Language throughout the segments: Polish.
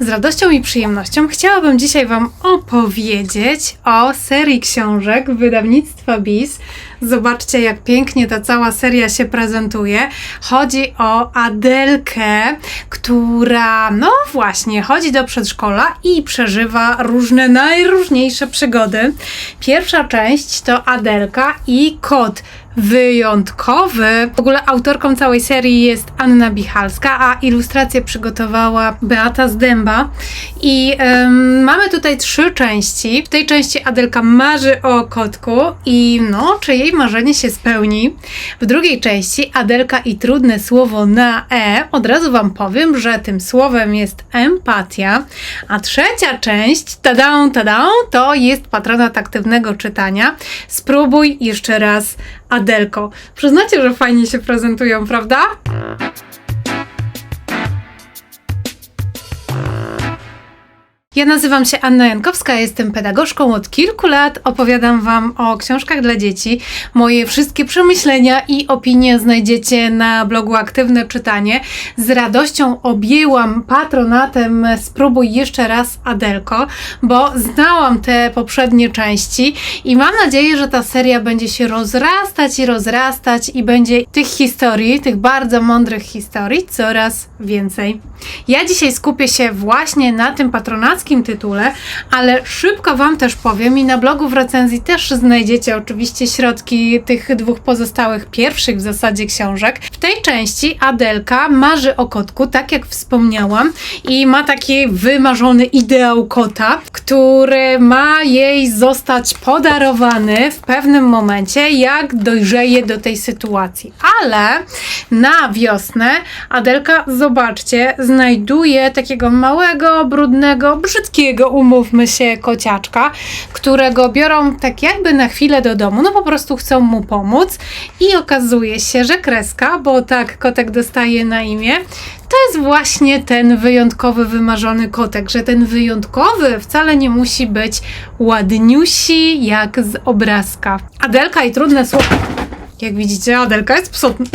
Z radością i przyjemnością chciałabym dzisiaj Wam opowiedzieć o serii książek wydawnictwa BIS. Zobaczcie, jak pięknie ta cała seria się prezentuje. Chodzi o Adelkę, która, no właśnie, chodzi do przedszkola i przeżywa różne najróżniejsze przygody. Pierwsza część to Adelka i kot wyjątkowy. W ogóle autorką całej serii jest Anna Bichalska, a ilustrację przygotowała Beata Zdęba. I em, mamy tutaj trzy części. W tej części Adelka marzy o kotku i no, czy jej marzenie się spełni. W drugiej części Adelka i trudne słowo na E. Od razu Wam powiem, że tym słowem jest empatia. A trzecia część, tadą, tadą, to jest patronat aktywnego czytania. Spróbuj jeszcze raz Adelko. Przyznacie, że fajnie się prezentują, prawda? Ja nazywam się Anna Jankowska, jestem pedagogzką od kilku lat. Opowiadam Wam o książkach dla dzieci. Moje wszystkie przemyślenia i opinie znajdziecie na blogu Aktywne Czytanie. Z radością objęłam patronatem Spróbuj jeszcze raz Adelko, bo znałam te poprzednie części i mam nadzieję, że ta seria będzie się rozrastać i rozrastać i będzie tych historii, tych bardzo mądrych historii coraz więcej. Ja dzisiaj skupię się właśnie na tym patronackim tytule, ale szybko Wam też powiem i na blogu w recenzji też znajdziecie oczywiście środki tych dwóch pozostałych pierwszych w zasadzie książek. W tej części Adelka marzy o kotku, tak jak wspomniałam, i ma taki wymarzony ideał kota, który ma jej zostać podarowany w pewnym momencie, jak dojrzeje do tej sytuacji. Ale na wiosnę Adelka, zobaczcie, znajduje takiego małego, brudnego, brzydkiego, umówmy się, kociaczka, którego biorą tak jakby na chwilę do domu, no po prostu chcą mu pomóc i okazuje się, że kreska, bo tak kotek dostaje na imię, to jest właśnie ten wyjątkowy, wymarzony kotek, że ten wyjątkowy wcale nie musi być ładniusi jak z obrazka. Adelka i trudne słowo. Jak widzicie, Adelka jest psotna.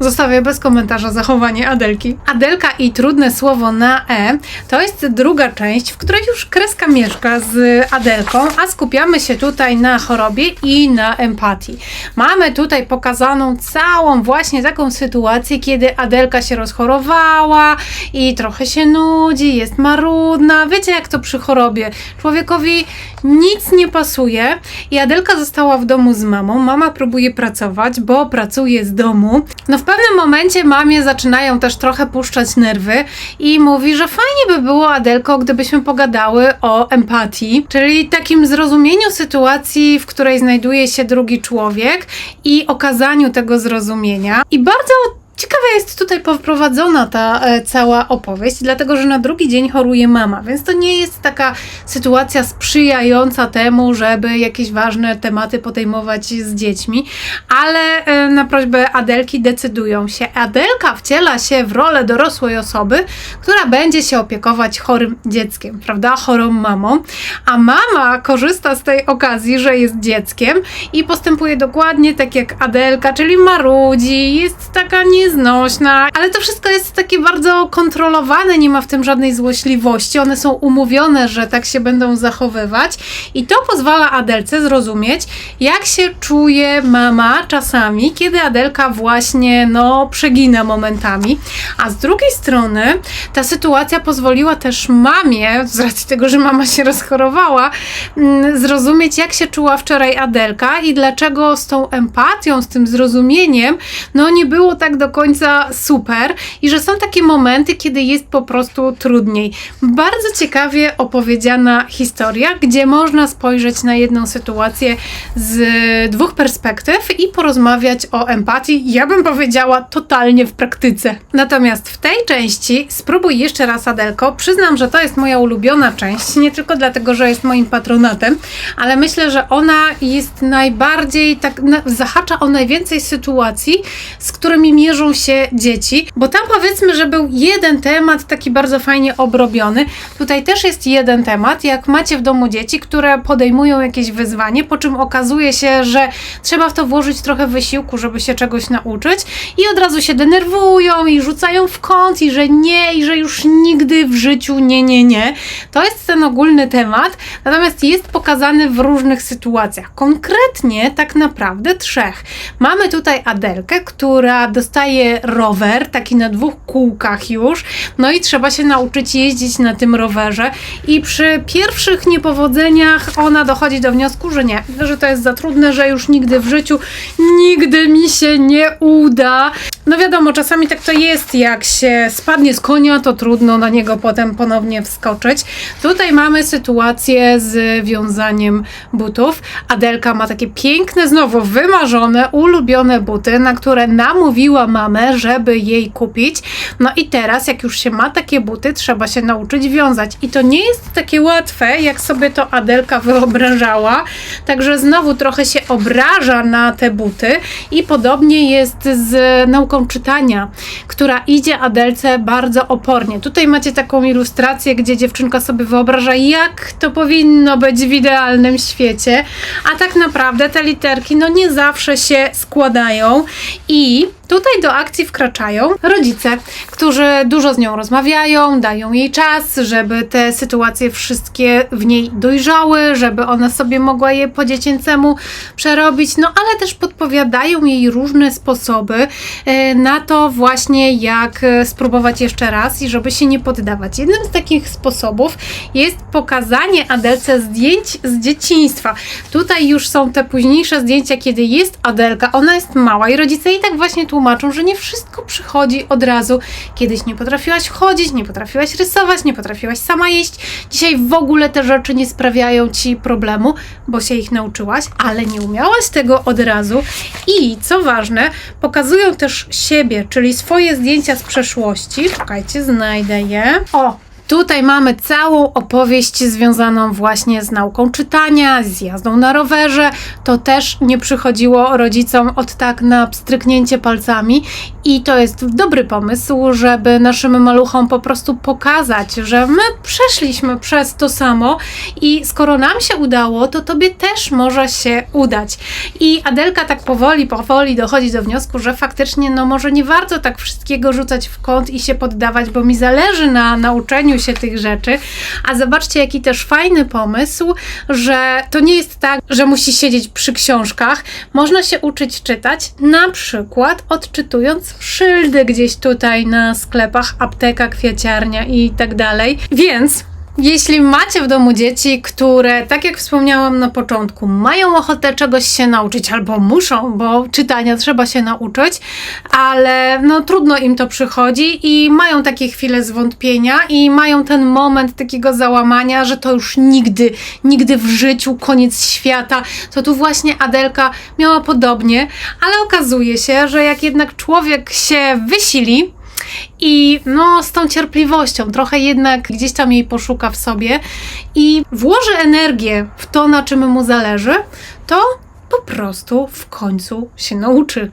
Zostawię bez komentarza zachowanie Adelki. Adelka i trudne słowo na E to jest druga część, w której już kreska mieszka z Adelką, a skupiamy się tutaj na chorobie i na empatii. Mamy tutaj pokazaną całą właśnie taką sytuację, kiedy Adelka się rozchorowała i trochę się nudzi, jest marudna. Wiecie, jak to przy chorobie? Człowiekowi nic nie pasuje i Adelka została w domu z mamą. Mama próbuje pracować, bo pracuje z domu. No w pewnym momencie mamie zaczynają też trochę puszczać nerwy i mówi, że fajnie by było, Adelko, gdybyśmy pogadały o empatii, czyli takim zrozumieniu sytuacji, w której znajduje się drugi człowiek i okazaniu tego zrozumienia. I bardzo jest tutaj poprowadzona ta e, cała opowieść, dlatego że na drugi dzień choruje mama, więc to nie jest taka sytuacja sprzyjająca temu, żeby jakieś ważne tematy podejmować z dziećmi, ale e, na prośbę Adelki decydują się. Adelka wciela się w rolę dorosłej osoby, która będzie się opiekować chorym dzieckiem, prawda? Chorą mamą, a mama korzysta z tej okazji, że jest dzieckiem i postępuje dokładnie tak jak Adelka, czyli marudzi, jest taka nieznośna, ale to wszystko jest takie bardzo kontrolowane, nie ma w tym żadnej złośliwości. One są umówione, że tak się będą zachowywać i to pozwala Adelce zrozumieć, jak się czuje mama czasami, kiedy Adelka właśnie no przegina momentami. A z drugiej strony ta sytuacja pozwoliła też mamie, z racji tego, że mama się rozchorowała, mm, zrozumieć, jak się czuła wczoraj Adelka i dlaczego z tą empatią, z tym zrozumieniem, no nie było tak do końca super i że są takie momenty, kiedy jest po prostu trudniej. Bardzo ciekawie opowiedziana historia, gdzie można spojrzeć na jedną sytuację z dwóch perspektyw i porozmawiać o empatii. Ja bym powiedziała totalnie w praktyce. Natomiast w tej części spróbuj jeszcze raz Adelko. Przyznam, że to jest moja ulubiona część, nie tylko dlatego, że jest moim patronatem, ale myślę, że ona jest najbardziej tak, zahacza o najwięcej sytuacji, z którymi mierzą ukażą dzieci, bo tam powiedzmy, że był jeden temat taki bardzo fajnie obrobiony. Tutaj też jest jeden temat, jak macie w domu dzieci, które podejmują jakieś wyzwanie, po czym okazuje się, że trzeba w to włożyć trochę wysiłku, żeby się czegoś nauczyć i od razu się denerwują i rzucają w kąt i że nie, i że już nigdy w życiu nie, nie, nie. To jest ten ogólny temat, natomiast jest pokazany w różnych sytuacjach. Konkretnie tak naprawdę trzech. Mamy tutaj Adelkę, która dostaje rower, taki na dwóch kółkach już, no i trzeba się nauczyć jeździć na tym rowerze i przy pierwszych niepowodzeniach ona dochodzi do wniosku, że nie, że to jest za trudne, że już nigdy w życiu, nigdy mi się nie uda. No wiadomo, czasami tak to jest, jak się spadnie z konia, to trudno na niego potem ponownie wskoczyć. Tutaj mamy sytuację z wiązaniem butów. Adelka ma takie piękne, znowu wymarzone, ulubione buty, na które namówiła mamę, żeby jej kupić. No i teraz, jak już się ma takie buty, trzeba się nauczyć wiązać. I to nie jest takie łatwe, jak sobie to Adelka wyobrażała. Także znowu trochę się obraża na te buty i podobnie jest z nauką czytania, która idzie Adelce bardzo opornie. Tutaj macie taką ilustrację, gdzie dziewczynka sobie wyobraża, jak to powinno być w idealnym świecie, a tak naprawdę te literki no nie zawsze się składają i Tutaj do akcji wkraczają rodzice, którzy dużo z nią rozmawiają, dają jej czas, żeby te sytuacje wszystkie w niej dojrzały, żeby ona sobie mogła je po dziecięcemu przerobić, no ale też podpowiadają jej różne sposoby e, na to właśnie, jak e, spróbować jeszcze raz i żeby się nie poddawać. Jednym z takich sposobów jest pokazanie Adelce zdjęć z dzieciństwa. Tutaj już są te późniejsze zdjęcia, kiedy jest Adelka, ona jest mała i rodzice i tak właśnie tłumaczą, że nie wszystko przychodzi od razu. Kiedyś nie potrafiłaś chodzić, nie potrafiłaś rysować, nie potrafiłaś sama jeść. Dzisiaj w ogóle te rzeczy nie sprawiają ci problemu, bo się ich nauczyłaś, ale nie umiałaś tego od razu. I co ważne, pokazują też siebie, czyli swoje zdjęcia z przeszłości. Czekajcie, znajdę je. O, Tutaj mamy całą opowieść związaną właśnie z nauką czytania, z jazdą na rowerze. To też nie przychodziło rodzicom od tak na pstryknięcie palcami i to jest dobry pomysł, żeby naszym maluchom po prostu pokazać, że my przeszliśmy przez to samo i skoro nam się udało, to tobie też może się udać. I Adelka tak powoli, powoli dochodzi do wniosku, że faktycznie no może nie warto tak wszystkiego rzucać w kąt i się poddawać, bo mi zależy na nauczeniu się tych rzeczy. A zobaczcie, jaki też fajny pomysł, że to nie jest tak, że musi siedzieć przy książkach. Można się uczyć czytać, na przykład odczytując szyldy gdzieś tutaj na sklepach, apteka, kwiaciarnia i tak dalej. Więc jeśli macie w domu dzieci, które, tak jak wspomniałam na początku, mają ochotę czegoś się nauczyć albo muszą, bo czytania trzeba się nauczyć, ale no trudno im to przychodzi i mają takie chwile zwątpienia i mają ten moment takiego załamania, że to już nigdy, nigdy w życiu koniec świata, to tu właśnie Adelka miała podobnie, ale okazuje się, że jak jednak człowiek się wysili, i no, z tą cierpliwością, trochę jednak gdzieś tam jej poszuka w sobie i włoży energię w to, na czym mu zależy, to po prostu w końcu się nauczy.